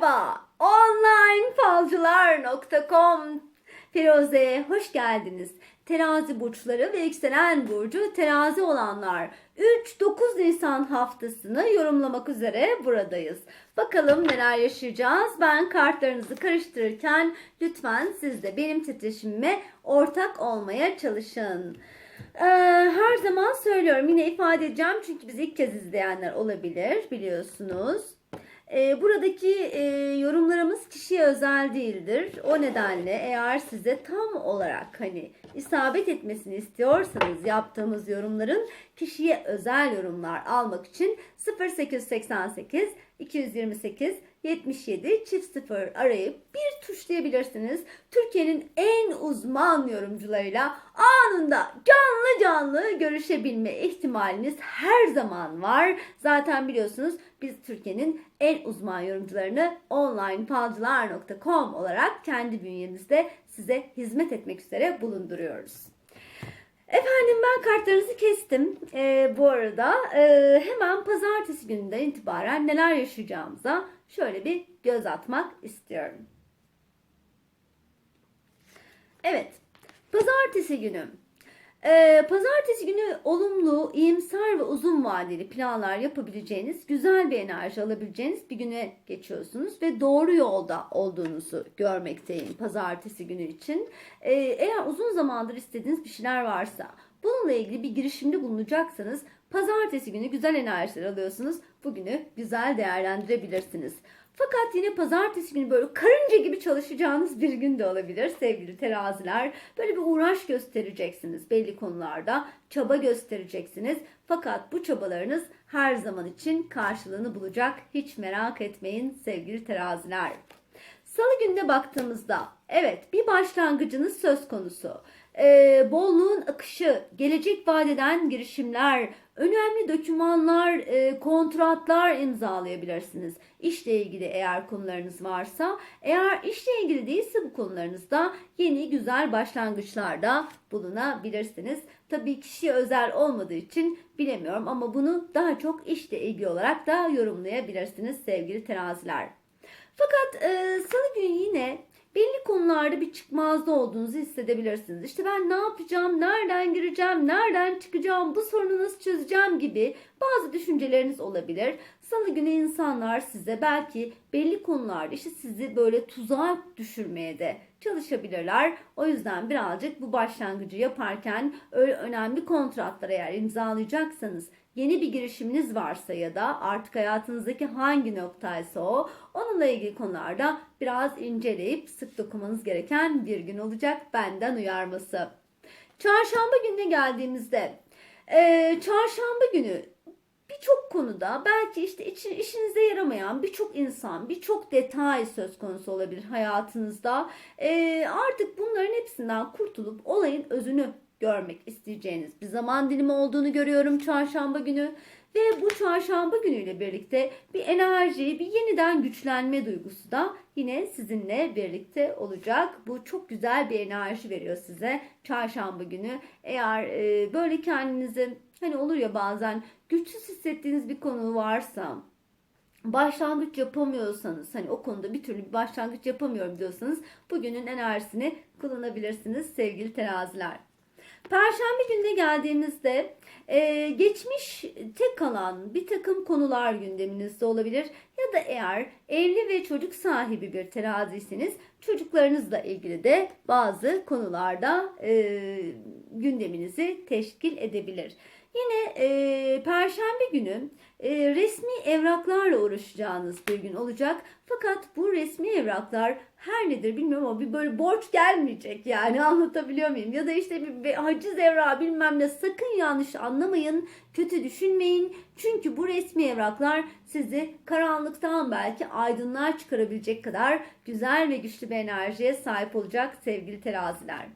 Merhaba, onlinefalcılar.com Firuze'ye hoş geldiniz. Terazi burçları ve yükselen burcu terazi olanlar 3-9 Nisan haftasını yorumlamak üzere buradayız. Bakalım neler yaşayacağız. Ben kartlarınızı karıştırırken lütfen siz de benim titreşimime ortak olmaya çalışın. Ee, her zaman söylüyorum yine ifade edeceğim çünkü bizi ilk kez izleyenler olabilir biliyorsunuz. Ee, buradaki e, yorumlarımız kişiye özel değildir. O nedenle eğer size tam olarak hani isabet etmesini istiyorsanız yaptığımız yorumların kişiye özel yorumlar almak için 0888 228 77 çift 0 arayıp bir tuşlayabilirsiniz. Türkiye'nin en uzman yorumcularıyla anında canlı canlı görüşebilme ihtimaliniz her zaman var. Zaten biliyorsunuz biz Türkiye'nin en uzman yorumcularını onlinefalcılar.com olarak kendi bünyemizde size hizmet etmek üzere bulunduruyoruz. Efendim ben kartlarınızı kestim. Ee, bu arada e, hemen pazartesi gününden itibaren neler yaşayacağımıza şöyle bir göz atmak istiyorum. Evet, pazartesi günü. Ee, pazartesi günü olumlu, iyimser ve uzun vadeli planlar yapabileceğiniz, güzel bir enerji alabileceğiniz bir güne geçiyorsunuz ve doğru yolda olduğunuzu görmekteyim pazartesi günü için. Ee, eğer uzun zamandır istediğiniz bir şeyler varsa, bununla ilgili bir girişimde bulunacaksanız pazartesi günü güzel enerjiler alıyorsunuz. Bugünü güzel değerlendirebilirsiniz. Fakat yine pazartesi günü böyle karınca gibi çalışacağınız bir gün de olabilir sevgili teraziler. Böyle bir uğraş göstereceksiniz belli konularda. Çaba göstereceksiniz. Fakat bu çabalarınız her zaman için karşılığını bulacak. Hiç merak etmeyin sevgili teraziler. Salı gününe baktığımızda evet bir başlangıcınız söz konusu. Ee, bolluğun akışı, gelecek vadeden girişimler, önemli dokümanlar, e, kontratlar imzalayabilirsiniz. İşle ilgili eğer konularınız varsa, eğer işle ilgili değilse bu konularınızda yeni güzel başlangıçlarda bulunabilirsiniz. Tabii kişiye özel olmadığı için bilemiyorum ama bunu daha çok işle ilgili olarak da yorumlayabilirsiniz sevgili teraziler. Fakat e, salı günü yine belli konularda bir çıkmazda olduğunuzu hissedebilirsiniz. İşte ben ne yapacağım, nereden gireceğim, nereden çıkacağım, bu sorunu nasıl çözeceğim gibi bazı düşünceleriniz olabilir. Salı günü insanlar size belki belli konularda işte sizi böyle tuzağa düşürmeye de çalışabilirler. O yüzden birazcık bu başlangıcı yaparken öyle önemli kontratlar eğer imzalayacaksanız yeni bir girişiminiz varsa ya da artık hayatınızdaki hangi noktaysa o onunla ilgili konularda biraz inceleyip sık dokumanız gereken bir gün olacak benden uyarması. Çarşamba gününe geldiğimizde e, çarşamba günü birçok konuda belki işte için, işinize yaramayan birçok insan, birçok detay söz konusu olabilir hayatınızda. E, artık bunların hepsinden kurtulup olayın özünü görmek isteyeceğiniz bir zaman dilimi olduğunu görüyorum çarşamba günü. Ve bu çarşamba günüyle birlikte bir enerji, bir yeniden güçlenme duygusu da yine sizinle birlikte olacak. Bu çok güzel bir enerji veriyor size çarşamba günü. Eğer e, böyle kendinizi hani olur ya bazen güçsüz hissettiğiniz bir konu varsa başlangıç yapamıyorsanız hani o konuda bir türlü bir başlangıç yapamıyorum diyorsanız bugünün enerjisini kullanabilirsiniz sevgili teraziler. Perşembe gününe geldiğimizde e, geçmişte kalan bir takım konular gündeminizde olabilir. Ya da eğer evli ve çocuk sahibi bir teraziyseniz çocuklarınızla ilgili de bazı konularda e, gündeminizi teşkil edebilir. Yine e, Perşembe günü e, resmi evraklarla uğraşacağınız bir gün olacak. Fakat bu resmi evraklar her nedir bilmiyorum ama bir böyle borç gelmeyecek yani anlatabiliyor muyum? Ya da işte bir, bir haciz evrağı bilmem ne sakın yanlış anlamayın, kötü düşünmeyin. Çünkü bu resmi evraklar sizi karanlıktan belki aydınlığa çıkarabilecek kadar güzel ve güçlü bir enerjiye sahip olacak sevgili teraziler.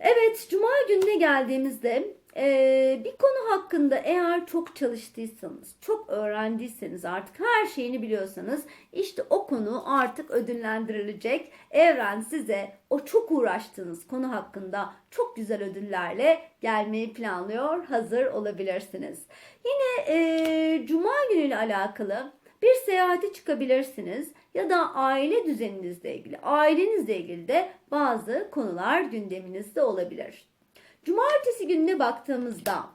Evet, Cuma gününe geldiğimizde ee, bir konu hakkında eğer çok çalıştıysanız, çok öğrendiyseniz artık her şeyini biliyorsanız işte o konu artık ödüllendirilecek. Evren size o çok uğraştığınız konu hakkında çok güzel ödüllerle gelmeyi planlıyor. Hazır olabilirsiniz. Yine e, Cuma günüyle alakalı bir seyahate çıkabilirsiniz ya da aile düzeninizle ilgili, ailenizle ilgili de bazı konular gündeminizde olabilir. Cumartesi gününe baktığımızda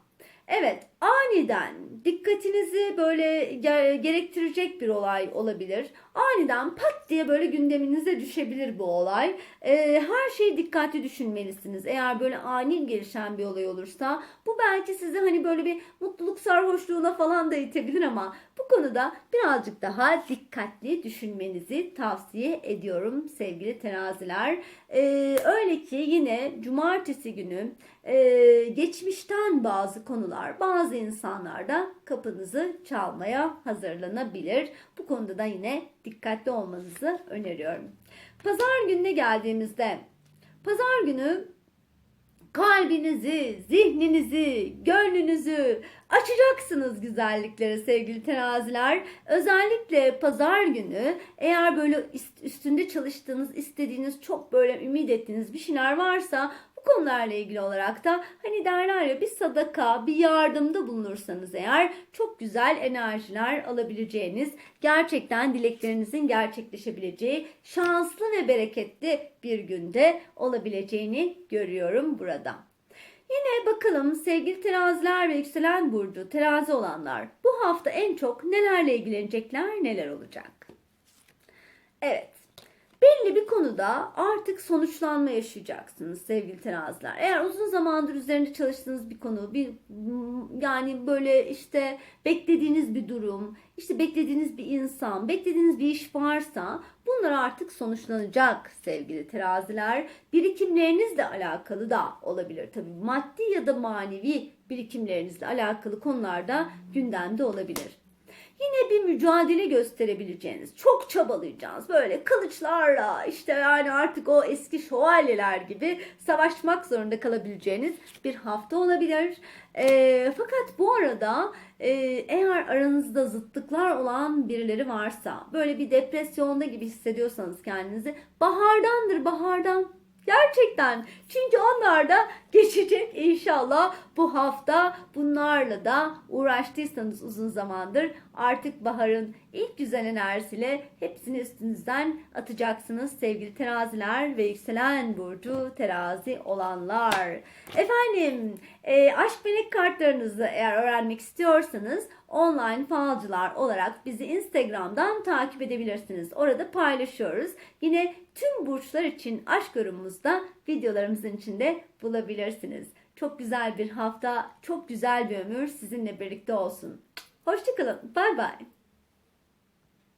evet aniden dikkatinizi böyle ge- gerektirecek bir olay olabilir. Aniden pat diye böyle gündeminize düşebilir bu olay. Ee, her şeyi dikkatli düşünmelisiniz. Eğer böyle ani gelişen bir olay olursa bu belki sizi hani böyle bir mutluluk sarhoşluğuna falan da itebilir ama bu konuda birazcık daha dikkatli düşünmenizi tavsiye ediyorum sevgili teraziler. Ee, öyle ki yine cumartesi günü e, geçmişten bazı konular, bazı insanlar da kapınızı çalmaya hazırlanabilir. Bu konuda da yine dikkatli olmanızı öneriyorum. Pazar gününe geldiğimizde, pazar günü kalbinizi, zihninizi, gönlünüzü açacaksınız güzelliklere sevgili teraziler. Özellikle pazar günü eğer böyle üstünde çalıştığınız, istediğiniz, çok böyle ümit ettiğiniz bir şeyler varsa bu konularla ilgili olarak da hani derler ya bir sadaka, bir yardımda bulunursanız eğer çok güzel enerjiler alabileceğiniz, gerçekten dileklerinizin gerçekleşebileceği şanslı ve bereketli bir günde olabileceğini görüyorum burada. Yine bakalım sevgili teraziler ve yükselen burcu terazi olanlar bu hafta en çok nelerle ilgilenecekler neler olacak? Evet belli bir konuda artık sonuçlanma yaşayacaksınız sevgili teraziler. Eğer uzun zamandır üzerinde çalıştığınız bir konu, bir yani böyle işte beklediğiniz bir durum, işte beklediğiniz bir insan, beklediğiniz bir iş varsa bunlar artık sonuçlanacak sevgili teraziler. Birikimlerinizle alakalı da olabilir tabii. Maddi ya da manevi birikimlerinizle alakalı konularda gündemde olabilir yine bir mücadele gösterebileceğiniz, çok çabalayacağınız, böyle kılıçlarla işte yani artık o eski şövalyeler gibi savaşmak zorunda kalabileceğiniz bir hafta olabilir. E, fakat bu arada e, eğer aranızda zıtlıklar olan birileri varsa, böyle bir depresyonda gibi hissediyorsanız kendinizi, bahardandır bahardan Gerçekten. Çünkü onlar da geçecek inşallah bu hafta. Bunlarla da uğraştıysanız uzun zamandır artık baharın ilk güzel enerjisiyle hepsini üstünüzden atacaksınız sevgili teraziler ve yükselen burcu terazi olanlar. Efendim e, aşk melek kartlarınızı eğer öğrenmek istiyorsanız online falcılar olarak bizi Instagram'dan takip edebilirsiniz. Orada paylaşıyoruz. Yine tüm burçlar için aşk yorumumuzda videolarımızın içinde bulabilirsiniz. Çok güzel bir hafta, çok güzel bir ömür sizinle birlikte olsun. Hoşçakalın. Bay bay.